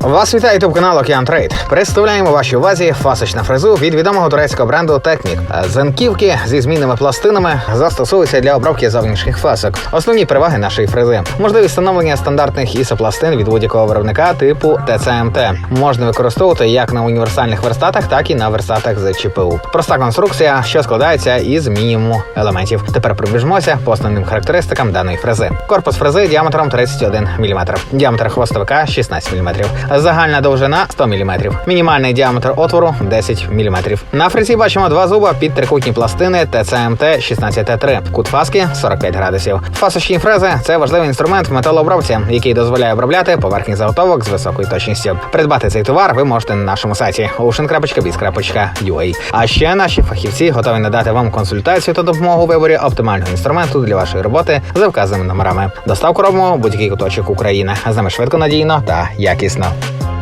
Вас вітає ютуб канал Океан Трейд. Представляємо вашій увазі фасочну фрезу від відомого турецького бренду Технік. Замківки зі змінними пластинами застосовуються для обробки зовнішніх фасок. Основні переваги нашої фрези: можливість встановлення стандартних ісопластин від будь-якого виробника типу ТЦМТ. Можна використовувати як на універсальних верстатах, так і на верстатах з ЧПУ. Проста конструкція, що складається із мінімуму елементів. Тепер пробіжмося по основним характеристикам даної фрези. Корпус фрези діаметром 31 мм, діаметр хвостовика 16 мм, загальна довжина 100 мм, мінімальний діаметр отвору 10 мм. На фрезі бачимо два зуба під трикутні пластини ТЦМТ 16Т3, кут фаски 45 градусів. Фасочні фрези це важливий інструмент в металообробці, який дозволяє обробляти поверхні заготовок з високою точністю. Придбати цей товар ви можете на нашому сайті ocean.biz.ua. А ще наші фахівці готові надати вам консультацію та допомогу у виборі оптимального інструменту для вашої роботи за вказаними номерами. Доставку робимо будь-який куточок України. З нами швидко, надійно та якісно. Bye.